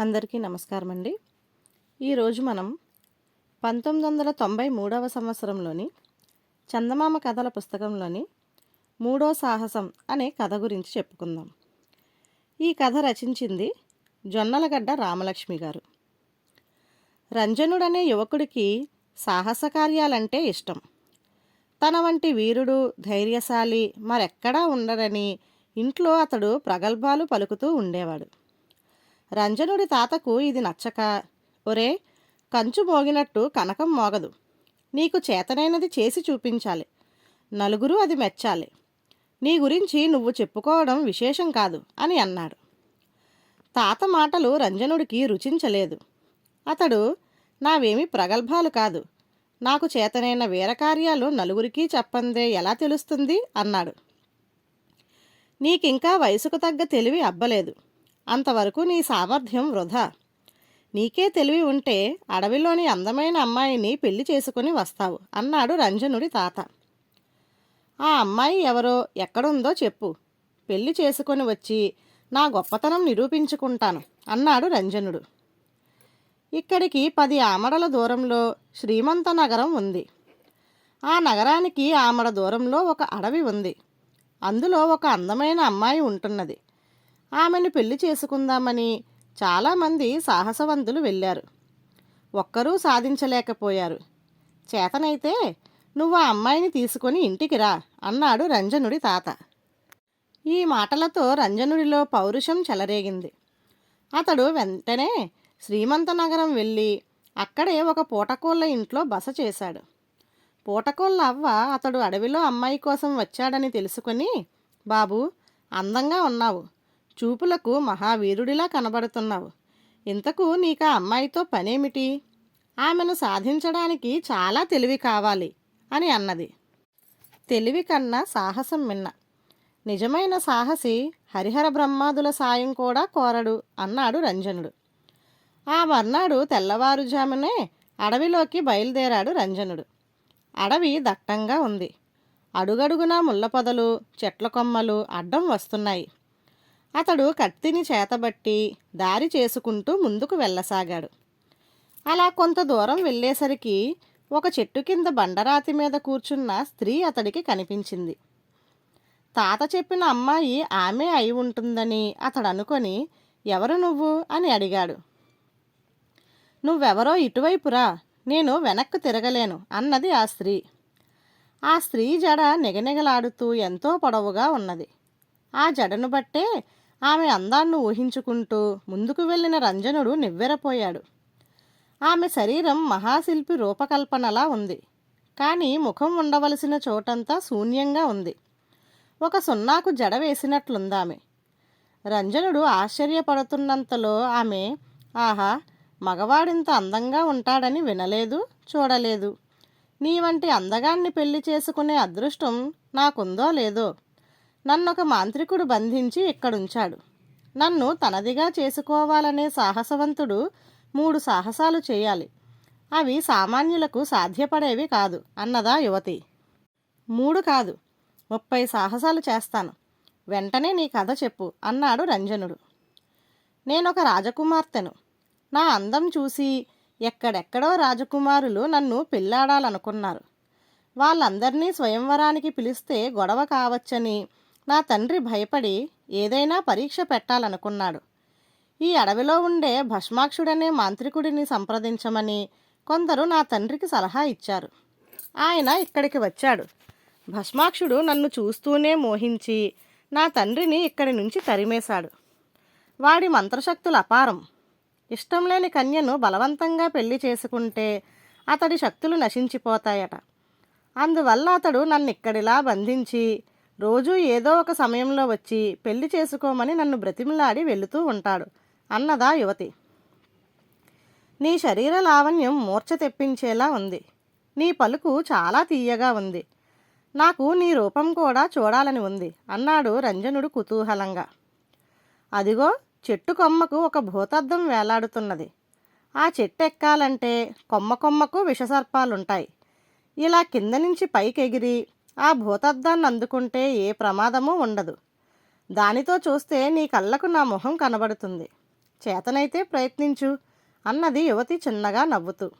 అందరికీ నమస్కారం అండి ఈరోజు మనం పంతొమ్మిది వందల తొంభై మూడవ సంవత్సరంలోని చందమామ కథల పుస్తకంలోని మూడో సాహసం అనే కథ గురించి చెప్పుకుందాం. ఈ కథ రచించింది జొన్నలగడ్డ రామలక్ష్మి గారు. రంజనుడనే యువకుడికి సాహస కార్యాలంటే ఇష్టం. తన వంటి వీరుడు ధైర్యశాలి మరెక్కడా ఉండరని ఇంట్లో అతడు ప్రగల్భాలు పలుకుతూ ఉండేవాడు. రంజనుడి తాతకు ఇది నచ్చక. ఒరే కంచు మోగినట్టు కనకం మోగదు. నీకు చేతనైనది చేసి చూపించాలి. నలుగురు అది మెచ్చాలి. నీ గురించి నువ్వు చెప్పుకోవడం విశేషం కాదు అని అన్నాడు. తాత మాటలు రంజనుడికి రుచించలేదు. అతడు నావేమి ప్రగల్భాలు కాదు. నాకు చేతనైన వీరకార్యాలు నలుగురికి చెప్పందే ఎలా తెలుస్తుంది? అన్నాడు. నీకింకా వయసుకు తగ్గ తెలివి అబ్బలేదు. అంతవరకు నీ సామర్థ్యం వృధా. నీకే తెలివి ఉంటే అడవిలోని అందమైన అమ్మాయిని పెళ్ళి చేసుకుని వస్తావు అన్నాడు రంజనుడి తాత. ఆ అమ్మాయి ఎవరో ఎక్కడుందో చెప్పు. పెళ్ళి చేసుకొని వచ్చి నా గొప్పతనం నిరూపించుకుంటాను అన్నాడు రంజనుడు. ఇక్కడికి పది ఆమడల దూరంలో శ్రీమంత నగరం ఉంది. ఆ నగరానికి ఆమడ దూరంలో ఒక అడవి ఉంది. అందులో ఒక అందమైన అమ్మాయి ఉంటున్నది. ఆమెను పెళ్ళి చేసుకుందామని చాలామంది సాహసవంతులు వెళ్ళారు. ఒక్కరూ సాధించలేకపోయారు. చేతనైతే నువ్వు ఆ అమ్మాయిని తీసుకొని ఇంటికి రా అన్నాడు రంజనుడి తాత. ఈ మాటలతో రంజనుడిలో పౌరుషం చెలరేగింది. అతడు వెంటనే శ్రీమంత నగరం వెళ్ళి అక్కడే ఒక పూటకోళ్ళ ఇంట్లో బస చేశాడు. పూటకోళ్ళ అవ్వ అతడు అడవిలో అమ్మాయి కోసం వచ్చాడని తెలుసుకొని బాబు అందంగా ఉన్నావు. చూపులకు మహావీరుడిలా కనబడుతున్నావు. ఇంతకు నీకు ఆ అమ్మాయితో పనేమిటి? ఆమెను సాధించడానికి చాలా తెలివి కావాలి అని అన్నది. తెలివి కన్నా సాహసం మిన్న. నిజమైన సాహసి హరిహర బ్రహ్మాదుల సాయం కూడా కోరడు అన్నాడు రంజనుడు. ఆ మర్నాడు తెల్లవారుజామునే అడవిలోకి బయలుదేరాడు రంజనుడు. అడవి దట్టంగా ఉంది. అడుగడుగునా ముళ్ళపొదలు చెట్ల కొమ్మలు అడ్డం వస్తున్నాయి. అతడు కత్తిని చేతబట్టి దారి చేసుకుంటూ ముందుకు వెళ్ళసాగాడు. అలా కొంత దూరం వెళ్ళేసరికి ఒక చెట్టు కింద బండరాతి మీద కూర్చున్న స్త్రీ అతడికి కనిపించింది. తాత చెప్పిన అమ్మాయి ఆమె అయి ఉంటుందని అతడు అనుకొని ఎవరు నువ్వు? అని అడిగాడు. నువ్వెవరో ఇటువైపురా నేను వెనక్కు తిరగలేను అన్నది ఆ స్త్రీ. ఆ స్త్రీ జడ నిగనిగలాడుతూ ఎంతో పొడవుగా ఉన్నది. ఆ జడను బట్టే ఆమె అందాన్ని ఊహించుకుంటూ ముందుకు వెళ్ళిన రంజనుడు నివ్వెరపోయాడు. ఆమె శరీరం మహాశిల్పి రూపకల్పనలా ఉంది. కానీ ముఖం ఉండవలసిన చోటంతా శూన్యంగా ఉంది. ఒక సున్నాకు జడ వేసినట్లుందామె. రంజనుడు ఆశ్చర్యపడుతున్నంతలో ఆమె ఆహా మగవాడింత అందంగా ఉంటాడని వినలేదు చూడలేదు. నీ వంటి అందగాన్ని పెళ్ళి చేసుకునే అదృష్టం నాకుందో లేదో నన్నొక మాంత్రికుడు బంధించి ఇక్కడుంచాడు. నన్ను తనదిగా చేసుకోవాలనే సాహసవంతుడు మూడు సాహసాలు చేయాలి. అవి సామాన్యులకు సాధ్యపడేవి కాదు అన్నదా యువతి. మూడు కాదు ముప్పై సాహసాలు చేస్తాను. వెంటనే నీ కథ చెప్పు అన్నాడు రంజనుడు. నేనొక రాజకుమార్తెను. నా అందం చూసి ఎక్కడెక్కడో రాజకుమారులు నన్ను పెళ్ళాడాలనుకున్నారు వాళ్ళందరినీ స్వయంవరానికి పిలిస్తే గొడవ కావచ్చని నా తండ్రి భయపడి ఏదైనా పరీక్ష పెట్టాలనుకున్నాడు. ఈ అడవిలో ఉండే భస్మాక్షుడనే మాంత్రికుడిని సంప్రదించమని కొందరు నా తండ్రికి సలహా ఇచ్చారు. ఆయన ఇక్కడికి వచ్చాడు. భస్మాక్షుడు నన్ను చూస్తూనే మోహించి నా తండ్రిని ఇక్కడి నుంచి తరిమేశాడు. వాడి మంత్రశక్తులు అపారం. ఇష్టం లేని కన్యను బలవంతంగా పెళ్ళి చేసుకుంటే అతడి శక్తులు నశించిపోతాయట. అందువల్ల అతడు నన్ను ఇక్కడిలా బంధించి రోజూ ఏదో ఒక సమయంలో వచ్చి పెళ్ళి చేసుకోమని నన్ను బ్రతిమలాడి వెళుతూ ఉంటాడు అన్నదా యువతి. నీ శరీర లావణ్యం మూర్ఛ తెప్పించేలా ఉంది. నీ పలుకు చాలా తీయగా ఉంది. నాకు నీ రూపం కూడా చూడాలని ఉంది అన్నాడు రంజనుడు కుతూహలంగా. అదిగో చెట్టు కొమ్మకు ఒక భూతద్దం వేలాడుతున్నది. ఆ చెట్టు ఎక్కాలంటే కొమ్మ కొమ్మకు విషసర్పాలుంటాయి. ఇలా కింద నుంచి పైకెగిరి ఆ భూతద్దాన్ని అందుకుంటే ఏ ప్రమాదమూ ఉండదు. దానితో చూస్తే నీ కళ్ళకు నా మొహం కనబడుతుంది. చేతనైతే ప్రయత్నించు అన్నది యువతి చిన్నగా నవ్వుతూ.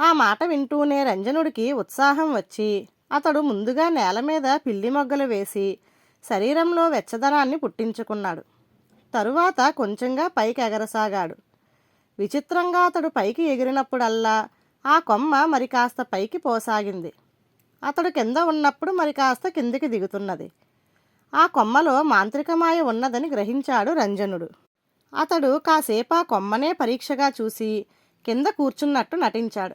ఆ మాట వింటూనే రంజనుడికి ఉత్సాహం వచ్చి అతడు ముందుగా నేల మీద పిల్లి మొగ్గలు వేసి శరీరంలో వెచ్చదనాన్ని పుట్టించుకున్నాడు. తరువాత కొంచెంగా పైకి ఎగరసాగాడు విచిత్రంగా అతడు పైకి ఎగిరినప్పుడల్లా ఆ కొమ్మ మరి కాస్త పైకి పోసాగింది. అతడు కింద ఉన్నప్పుడు మరి కాస్త కిందికి దిగుతున్నది. ఆ కొమ్మలో మాంత్రికమాయ ఉన్నదని గ్రహించాడు రంజనుడు. అతడు కాసేపు ఆ కొమ్మనే పరీక్షగా చూసి కింద కూర్చున్నట్టు నటించాడు.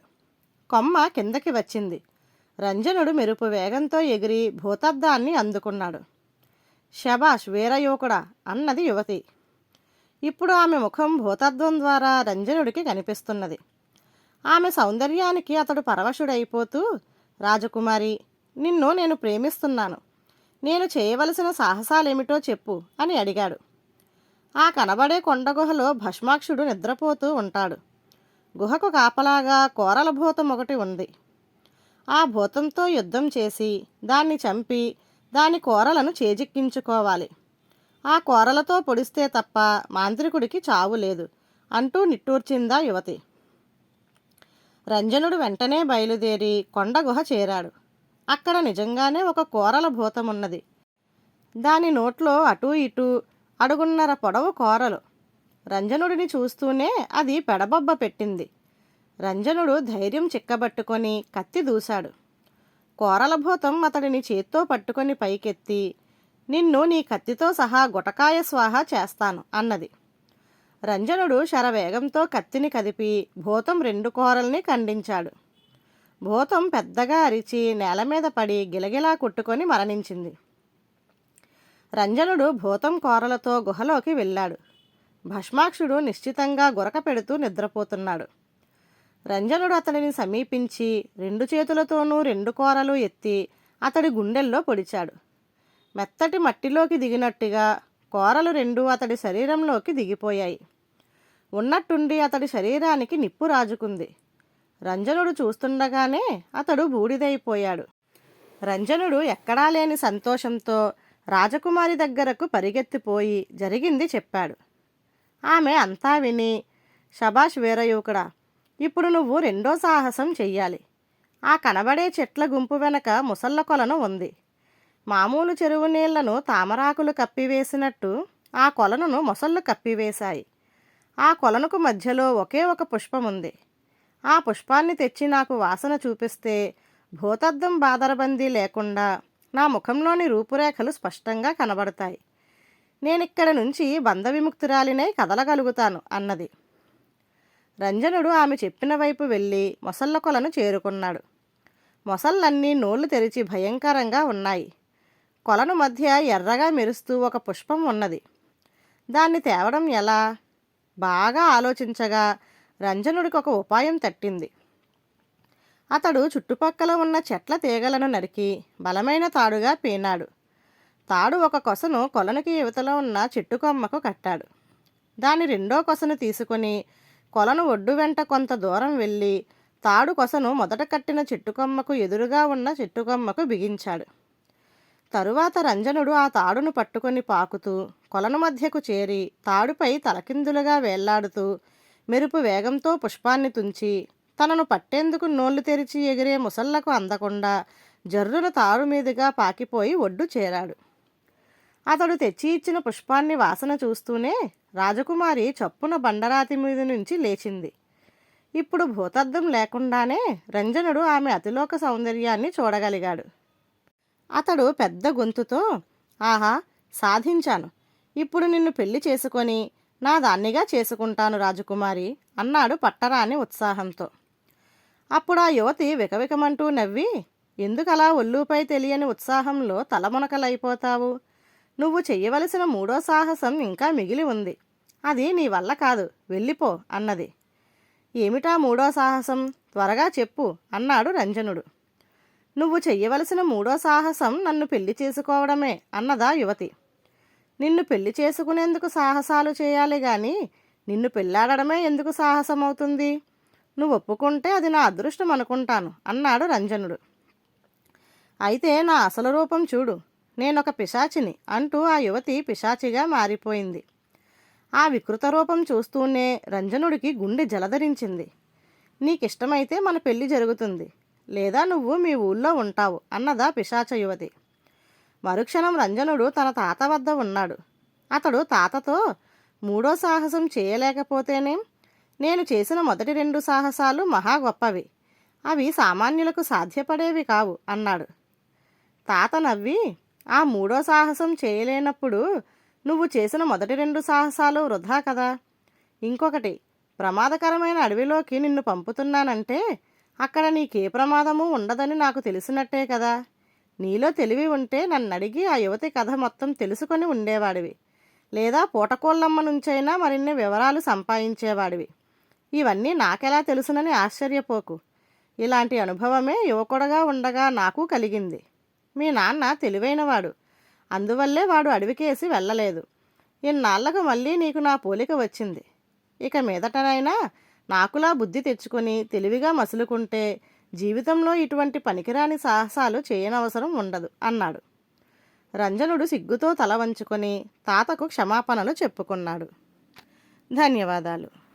కొమ్మ కిందకి వచ్చింది. రంజనుడు మెరుపు వేగంతో ఎగిరి భూతద్దాన్ని అందుకున్నాడు. శబాష్ వీరయువకుడా అన్నది యువతి. ఇప్పుడు ఆమె ముఖం భూతత్వం ద్వారా రంజనుడికి కనిపిస్తున్నది. ఆమె సౌందర్యానికి అతడు పరవశుడైపోతూ రాజకుమారి నిన్ను నేను ప్రేమిస్తున్నాను. నేను చేయవలసిన సాహసాలేమిటో చెప్పు అని అడిగాడు. ఆ కనబడే కొండ గుహలో భస్మాక్షుడు నిద్రపోతూ ఉంటాడు. గుహకు కాపలాగా కోరల భూతం ఒకటి ఉంది. ఆ భూతంతో యుద్ధం చేసి దాన్ని చంపి దాని కోరలను చేజిక్కించుకోవాలి. ఆ కోరలతో పొడిస్తే తప్ప మాంత్రికుడికి చావు లేదు అంటూ నిట్టూర్చిందా యువతి. రంజనుడు వెంటనే బయలుదేరి కొండ గుహ చేరాడు. అక్కడ నిజంగానే ఒక కోరల భూతం ఉన్నది దాని నోట్లో అటూ ఇటూ అడుగున్నర పొడవు కోరలు. రంజనుడిని చూస్తూనే అది పెడబొబ్బ పెట్టింది. రంజనుడు ధైర్యం చిక్కబట్టుకొని కత్తి దూశాడు. కోరల భూతం అతడిని చేత్తో పట్టుకొని పైకెత్తి నిన్ను నీ కత్తితో సహా గుటకాయ స్వాహ చేస్తాను అన్నది. రంజనుడు శరవేగంతో కత్తిని కదిపి భూతం రెండు కోరల్ని ఖండించాడు. భూతం పెద్దగా అరిచి నేల మీద పడి గిలగిలా కొట్టుకొని మరణించింది. రంజనుడు భూతం కోరలతో గుహలోకి వెళ్ళాడు. భస్మాక్షుడు నిశ్చితంగా గురక పెడుతూ నిద్రపోతున్నాడు. రంజనుడు అతడిని సమీపించి రెండు చేతులతోనూ రెండు కోరలు ఎత్తి అతడి గుండెల్లో పొడిచాడు. మెత్తటి మట్టిలోకి దిగినట్టుగా కోరలు రెండు అతడి శరీరంలోకి దిగిపోయాయి. ఉన్నట్టుండి అతడి శరీరానికి నిప్పు రాజుకుంది. రంజనుడు చూస్తుండగానే అతడు బూడిదైపోయాడు. రంజనుడు ఎక్కడా లేని సంతోషంతో రాజకుమారి దగ్గరకు పరిగెత్తిపోయి జరిగింది చెప్పాడు. ఆమె అంతా విని శబాష్ వీరయువకుడా ఇప్పుడు నువ్వు రెండో సాహసం చెయ్యాలి. ఆ కనబడే చెట్ల గుంపు వెనక ముసళ్ళ కొలను ఉంది. మామూలు చెరువు నీళ్ళను తామరాకులు కప్పివేసినట్టు ఆ కొలనును మొసళ్ళు కప్పివేశాయి. ఆ కొలనుకు మధ్యలో ఒకే ఒక పుష్పం ఉంది ఆ పుష్పాన్ని తెచ్చి నాకు వాసన చూపిస్తే భూతద్దం బాదరబందీ లేకుండా నా ముఖంలోని రూపురేఖలు స్పష్టంగా కనబడతాయి. నేనిక్కడ నుంచి బంధ విముక్తురాలినై కదలగలుగుతాను అన్నది. రంజనుడు ఆమె చెప్పిన వైపు వెళ్ళి మొసళ్ళ కొలను చేరుకున్నాడు. మొసళ్ళన్నీ నోళ్ళు తెరిచి భయంకరంగా ఉన్నాయి. కొలను మధ్య ఎర్రగా మెరుస్తూ ఒక పుష్పం ఉన్నది. దాన్ని తేవడం ఎలా? బాగా ఆలోచించగా రంజనుడికి ఒక ఉపాయం తట్టింది. అతడు చుట్టుపక్కల ఉన్న చెట్ల తీగలను నరికి బలమైన తాడుగా పీనాడు. తాడు ఒక కొసను కొలనుకి యువతలో ఉన్న చెట్టు కొమ్మకు కట్టాడు. దాని రెండో కొసను తీసుకొని కొలను ఒడ్డు వెంట కొంత దూరం వెళ్ళి తాడు కొసను మొదట కట్టిన చెట్టు కొమ్మకు ఎదురుగా ఉన్న చెట్టు కొమ్మకు బిగించాడు. తరువాత రంజనుడు ఆ తాడును పట్టుకొని పాకుతూ కొలను మధ్యకు చేరి తాడుపై తలకిందులుగా వేళ్ళాడుతూ మెరుపు వేగంతో పుష్పాన్ని తుంచి తనను పట్టేందుకు నోళ్ళు తెరిచి ఎగిరే ముసళ్ళకు అందకుండా జర్రున తాడు మీదుగా పాకిపోయి ఒడ్డు చేరాడు. అతడు తెచ్చి ఇచ్చిన పుష్పాన్ని వాసన చూస్తూనే రాజకుమారి చప్పున బండరాతి మీద నుంచి లేచింది. ఇప్పుడు భూతద్దం లేకుండానే రంజనుడు ఆమె అతిలోక సౌందర్యాన్ని చూడగలిగాడు. అతడు పెద్ద గొంతుతో ఆహా సాధించాను. ఇప్పుడు నిన్ను పెళ్ళి చేసుకొని నా దాన్నిగా చేసుకుంటాను రాజకుమారి అన్నాడు పట్టరాని ఉత్సాహంతో. అప్పుడు ఆ యువతి వికవికమంటూ నవ్వి ఎందుకలా ఒళ్ళుపై తెలియని ఉత్సాహంలో తలమునకలైపోతావు? నువ్వు చెయ్యవలసిన మూడో సాహసం ఇంకా మిగిలి ఉంది. అది నీ వల్ల కాదు వెళ్ళిపో అన్నది. ఏమిటా మూడో సాహసం? త్వరగా చెప్పు అన్నాడు రంజనుడు. నువ్వు చెయ్యవలసిన మూడో సాహసం నన్ను పెళ్ళి చేసుకోవడమే అన్నదా యువతి. నిన్ను పెళ్ళి చేసుకునేందుకు సాహసాలు చేయాలి గాని నిన్ను పెళ్ళాడడమే ఎందుకు సాహసం అవుతుంది నువ్వు ఒప్పుకుంటే అది నా అదృష్టం అనుకుంటాను అన్నాడు రంజనుడు. అయితే నా అసలు రూపం చూడు నేనొక పిశాచిని అంటూ ఆ యువతి పిశాచిగా మారిపోయింది. ఆ వికృత రూపం చూస్తూనే రంజనుడికి గుండె జలధరించింది. నీకిష్టమైతే మన పెళ్ళి జరుగుతుంది. లేదా నువ్వు మీ ఊళ్ళో ఉంటావు అన్నదా పిశాచ యువతి. మరుక్షణం రంజనుడు తన తాత వద్ద ఉన్నాడు. అతడు తాతతో మూడో సాహసం చేయలేకపోతేనేం? నేను చేసిన మొదటి రెండు సాహసాలు మహా గొప్పవి. అవి సామాన్యులకు సాధ్యపడేవి కావు అన్నాడు. తాత నవ్వి ఆ మూడో సాహసం చేయలేనప్పుడు నువ్వు చేసిన మొదటి రెండు సాహసాలు వృధా కదా. ఇంకొకటి ప్రమాదకరమైన అడవిలోకి నిన్ను పంపుతున్నానంటే అక్కడ నీకే ప్రమాదము ఉండదని నాకు తెలిసినట్టే కదా. నీలో తెలివి ఉంటే నన్ను అడిగి ఆ యువతి కథ మొత్తం తెలుసుకొని ఉండేవాడివి. లేదా పూటకోళ్ళమ్మ నుంచైనా మరిన్ని వివరాలు సంపాదించేవాడివి. ఇవన్నీ నాకెలా తెలుసునని ఆశ్చర్యపోకు. ఇలాంటి అనుభవమే యువకుడుగా ఉండగా నాకు కలిగింది. మీ నాన్న తెలివైనవాడు. అందువల్లే వాడు అడవికేసి వెళ్ళలేదు. ఇన్నాళ్ళకు మళ్ళీ నీకు నా పోలిక వచ్చింది. ఇక మీదటనైనా నాకులా బుద్ధి తెచ్చుకొని తెలివిగా మసులుకుంటే జీవితంలో ఇటువంటి పనికిరాని సాహసాలు చేయనవసరం ఉండదు అన్నాడు. రంజనుడు సిగ్గుతో తల వంచుకొని తాతకు క్షమాపణలు చెప్పుకున్నాడు. ధన్యవాదాలు.